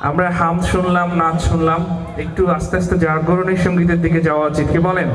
আমরা হাম শুনলাম নাচ শুনলাম, একটু আস্তে আস্তে জাগরণের সঙ্গীতের দিকে যাওয়া উচিত, কি বলেন?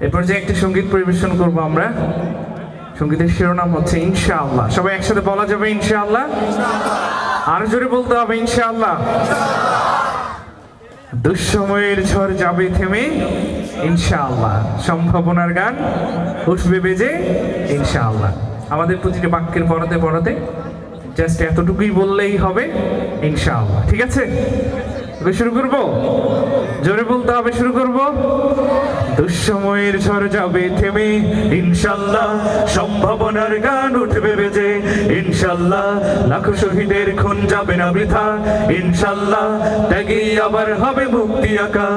এরপর যে একটি সংগীত পরিবেশন করব আমরা। সঙ্গীতের শিরোনাম হচ্ছে ইনশাআল্লাহ। সবাই একসাথে বলা যাবে ইনশাআল্লাহ? আর জোরে বলতে হবে ইনশাআল্লাহ। দুঃসময়ের ঝড় যাবে থেমে, ইনশাআল্লাহ। সম্ভাবনার গান, উঠবে বেজে, ইনশাআল্লাহ। আমাদের প্রতিটি বাক্যের পড়াতে পড়াতে জাস্ট এতটুকুই বললেই হবে, ইনশাআল্লাহ। ঠিক আছে? শুরু করব? জোরে বলতে হবে, শুরু করব? দুঃসময়ের ঝড় যাবে থেমে ইনশাল্লাহ সম্ভাবনার গান উঠবে বেজে ইনশাল্লাহ লাখো শহীদের খুন যাবে না বৃথা ইনশাল্লাহ ত্যাগী আবার হবে মুক্তি আঁকা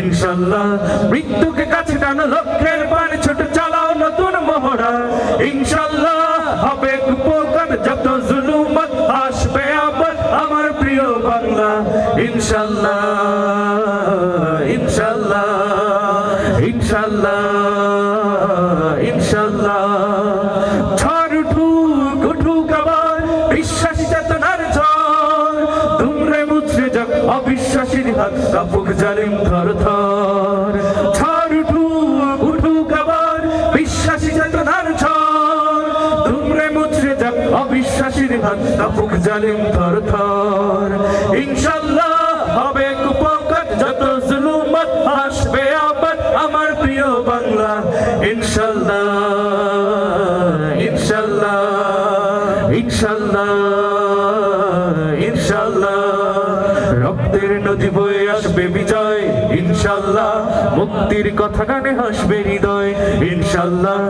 ইনশাল্লাহ মৃত্যুকে কাছে টানো, লক্ষ্যের পান ছোট চালাও নতুন মহড়া ইনশাল্লাহ ইনশাল্লাহ ইনশাল্লাহ ইনশাল্লাহ ইনশাল্লাহ। ঝড় উঠুক উঠুক আবার বিশ্বাসী চেতনার ঝড়। দুমড়ে মুচড়ে যাক অবিশ্বাসীর হাত, কাপুক জালিম থর থর ঝড় উঠুক উঠুক আবার বিশ্বাসী চেতনার ঝড়। দুমড়ে মুচড়ে যাক অবিশ্বাসীর হাত, কাপুক জালিম থর থর ইনশাল্লাহ বাংলা, ইনশাল্লাহ ইনশাল্লাহ ইনশাল্লাহ ইনশাল্লাহ। রক্তের নদী বয়ে আসবে বিজয়, ইনশাল্লাহ। মুক্তির কথা গানে হাসবে হৃদয়, ইনশাল্লাহ।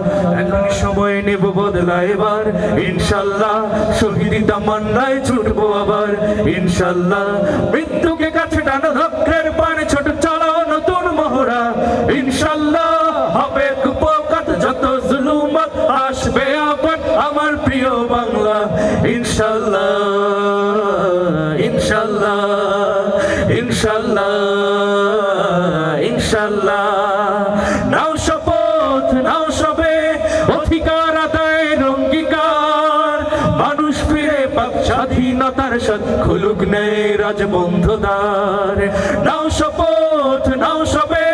এখনই সময় নেব বদলা এবার, ইনশাল্লাহ। শহীদি তামান্নায় ছুটবো আবার, ইনশাল্লাহ। মৃত্যুকে কাছে টানো ইনশাল্লাহ ইনশাল্লাহ। নাও শপথ, নাও সবে অধিকার আদায়ের অঙ্গীকার মানুষ ফিরে পাক স্বাধীনতার খুলুক নেই রাজবন্ধদার। নাও শপথ, নাও সবে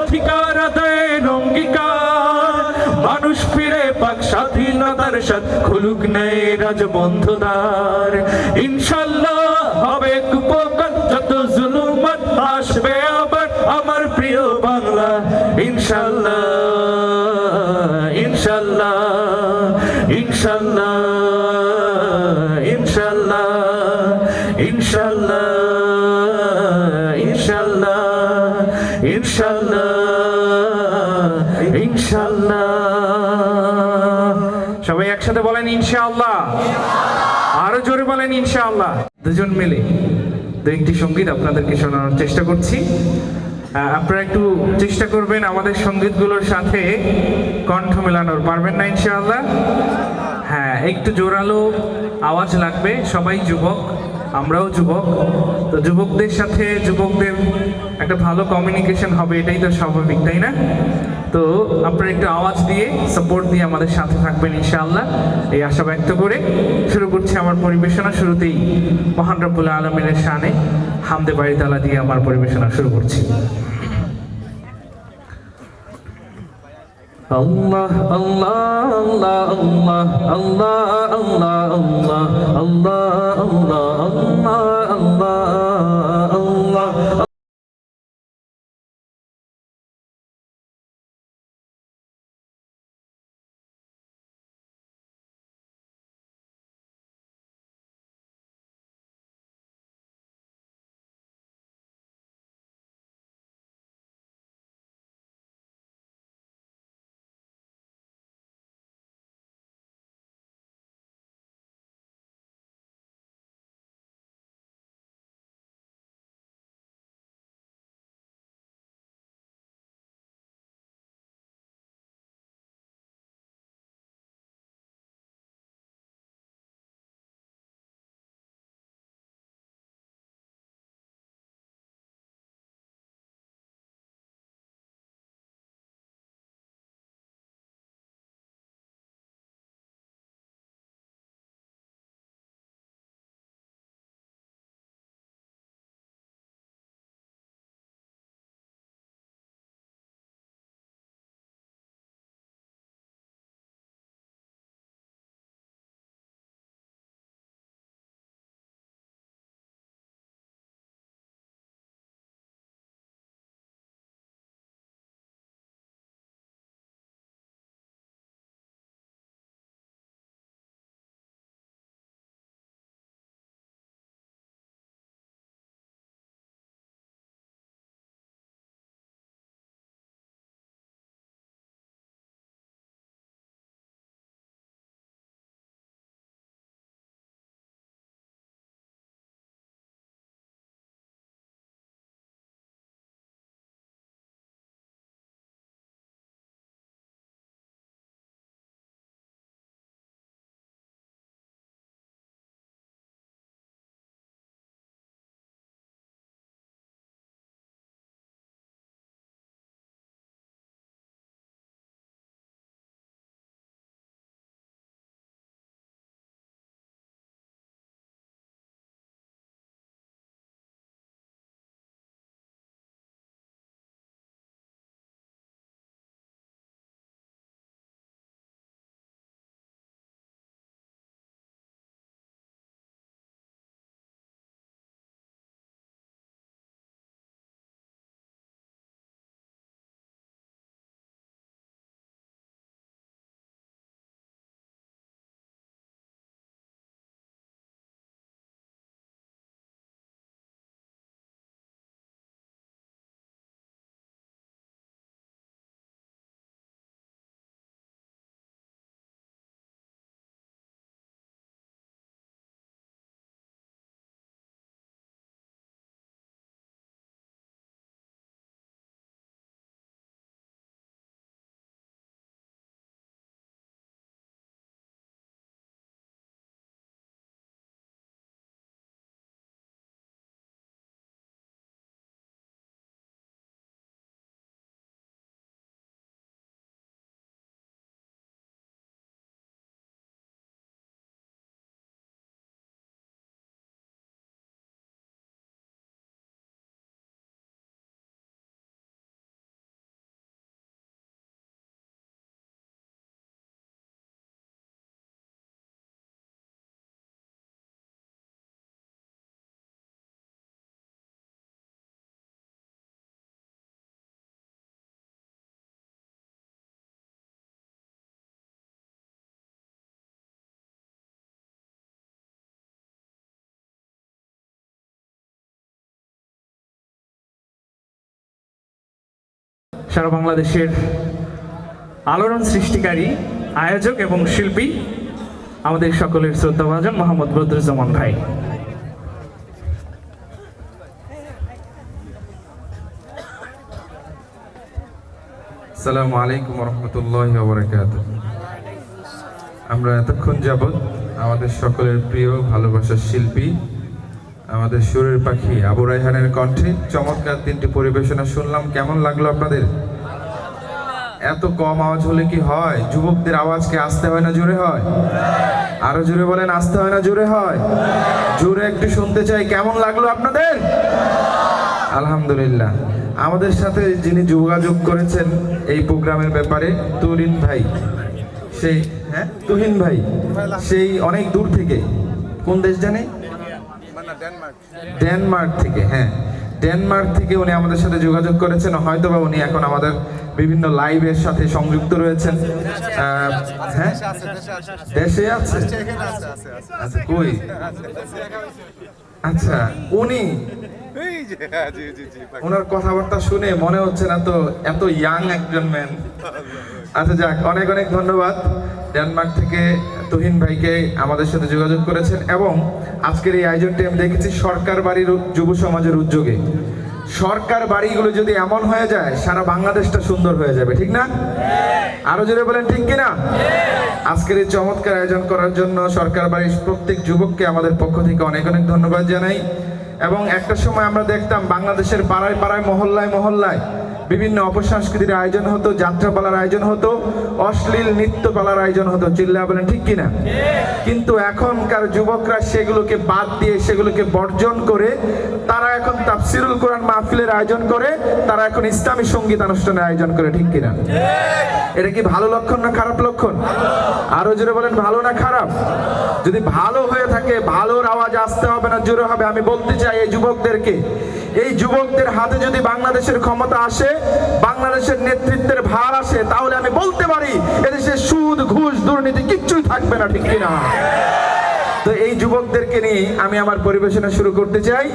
অধিকার আদায়ের অঙ্গীকার মানুষ ফিরে পাক স্বাধীনতার খুলুক রাজবন্ধদার। ইনশাল্লাহ হবে কুপকার যত আসবে আবার আমার প্রিয় বাংলা। ইনশাল্লাহ ইনশাল্লাহ ইনশাল্লাহ ইনশাল্লাহ ইনশাল্লাহ ইনশাল্লাহ ইনশাল্লাহ ইনশাল্লাহ। সবাই একসাথে বলেন ইনশাআল্লাহ আরও জোরে বলেন ইনশাআল্লাহ দুজন মিলে। দু একটি সংগীত আপনাদেরকে শোনানোর চেষ্টা করছি। আপনারা একটু চেষ্টা করবেন আমাদের সঙ্গীতগুলোর সাথে কণ্ঠ মেলানোর। পারবেন না ইনশাআল্লাহ? হ্যাঁ একটু জোরালো আওয়াজ লাগবে। সবাই যুবক, আমরাও যুবক। তো যুবকদের সাথে, যুবকদের একটা ভালো কমিউনিকেশন হবে এটাই তো স্বাভাবিক তাই না তো আপনারা একটু আওয়াজ দিয়ে সাপোর্ট দিয়ে আমাদের সাথে থাকবেন ইনশাআল্লাহ এই আশা ব্যক্ত করে শুরু করছি আমার পরিবেশনা শুরুতেই মহান রব্বুল আলমিনের শানে হামদে বাড়ি তালা দিয়ে আমার পরিবেশনা শুরু করছি আল্লাহ আল্লাহ আল্লাহ আল্লাহ আল্লাহ আল্লাহ আল্লাহ আল্লাহ আল্লাহ আল্লাহ সারা বাংলাদেশের আলোড়ন সৃষ্টিকারী আয়োজক এবং শিল্পী আমাদের সকলের শ্রদ্ধাভাজন মোহাম্মদ বদরুজ্জামান ভাই। আসসালামু আলাইকুম রহমতুল্লাহ বরকাত আমরা এতক্ষণ যাবৎ আমাদের সকলের প্রিয় ভালোবাসার শিল্পী আমাদের সুরের পাখি আবু রাইহানের কণ্ঠে চমৎকার তিনটি পরিবেশনা শুনলাম। কেমন লাগল আপনাদের? এত কম আওয়াজ হলে কি হয়? যুবকদের আওয়াজকে আসতে হয় না জোরে হয়? আরও জোরে বলেন, আসতে হয় না জোরে হয়? জোরে একটু শুনতে চাই, কেমন লাগল আপনাদের? আলহামদুলিল্লাহ। আমাদের সাথে যিনি যোগাযোগ করেছেন এই প্রোগ্রামের ব্যাপারে তুরিন ভাই। সেই হ্যাঁ তুহিন ভাই। সেই অনেক দূর থেকে। কোন দেশ জানে? ডেনমার্ক থেকে হ্যাঁ। ডেনমার্ক থেকে উনি আমাদের সাথে যোগাযোগ করেছেন হয়তোবা উনি এখন আমাদের বিভিন্ন লাইভের সাথে সংযুক্ত রয়েছেন। হ্যাঁ? দেশে আছে আচ্ছা কই? আচ্ছা উনি? ওনার কথাবার্তা শুনে মনে হচ্ছে না তো এত ইয়াং একজন ম্যান আচ্ছা যাক অনেক অনেক ধন্যবাদ। ডেনমার্ক থেকে তুহিন ভাইকে আমাদের সাথে যোগাযোগ করেছেন এবং আজকের এই আয়োজনটি আমি দেখেছি সরকার বাড়ির যুব সমাজের উদ্যোগে। সরকার বাড়িগুলো যদি এমন হয়ে যায়, সারা বাংলাদেশটা সুন্দর হয়ে যাবে, ঠিক না? আরও জোরে বলেন, ঠিক কিনা? আজকের এই চমৎকার আয়োজন করার জন্য সরকার বাড়ির প্রত্যেক যুবককে আমাদের পক্ষ থেকে অনেক অনেক ধন্যবাদ জানাই। এবং একটা সময় আমরা দেখতাম বাংলাদেশের পাড়ায় পাড়ায়, মহল্লায় মহল্লায় বিভিন্ন অপসংস্কৃতির আয়োজন হতো, যাত্রাপালার আয়োজন হতো, অশ্লীল নৃত্যপালার আয়োজন হতো, চিল্লা বলেন, ঠিক কিনা? কিন্তু এখনকার যুবকরা সেগুলোকে বাদ দিয়ে, সেগুলোকে বর্জন করে, তারা এখন তাফসিরুল কোরআন মাহফিলের আয়োজন করে, তারা এখন ইসলামী সংগীত অনুষ্ঠানের আয়োজন করে, ঠিক কিনা? এটা কি ভালো লক্ষণ না খারাপ লক্ষণ? আরও জোরে বলেন, ভালো না খারাপ? যদি ভালো হয়ে থাকে, ভালোর আওয়াজ আসতে হবে না, জোরে হবে। আমি বলতে চাই এই যুবকদেরকে, এই যুবকদের হাতে যদি বাংলাদেশের ক্ষমতা আসে বাংলাদেশের নেতৃত্বের ভার আসে, তাহলে আমি বলতে পারি, এদেশে সুদ, ঘুষ, দুর্নীতি কিচ্ছুই থাকবে না, ঠিক কিনা? তো এই যুবকদেরকে নিয়ে আমি আমার পরিবেশনা শুরু করতে চাই,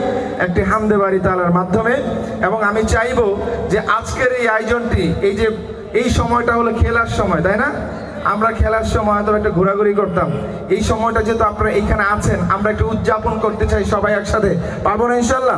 একটি হামদে বাড়ি তালার মাধ্যমে, এবং আমি চাইব যে আজকের এই আয়োজনটি, এই যে, এই সময়টা হলো খেলার সময়, তাই না? আমরা খেলার সময় হয়তো একটা ঘোরাঘুরি করতাম, এই সময়টা যেহেতু আপনারা এখানে আছেন, আমরা একটু উদযাপন করতে চাই সবাই একসাথে, পারব না ইনশাল্লাহ?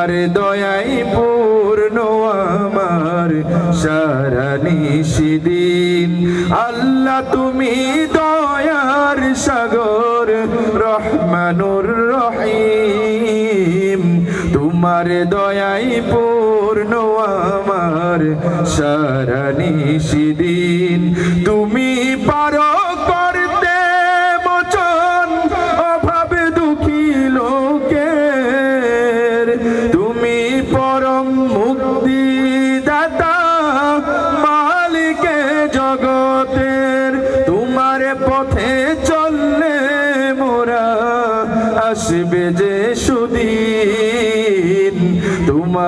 তোমার দয়াই পূর্ণ আমার সারা নিশিদিন। আল্লাহ তুমি দয়ার সাগর, রহমানুর রহিম। তোমার দয়াই পূর্ণ আমার সারা নিশিদিন। তুমি পারো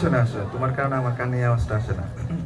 পিছনে আসো তোমার কারণে আমার কানে আওয়াজটা আসে না।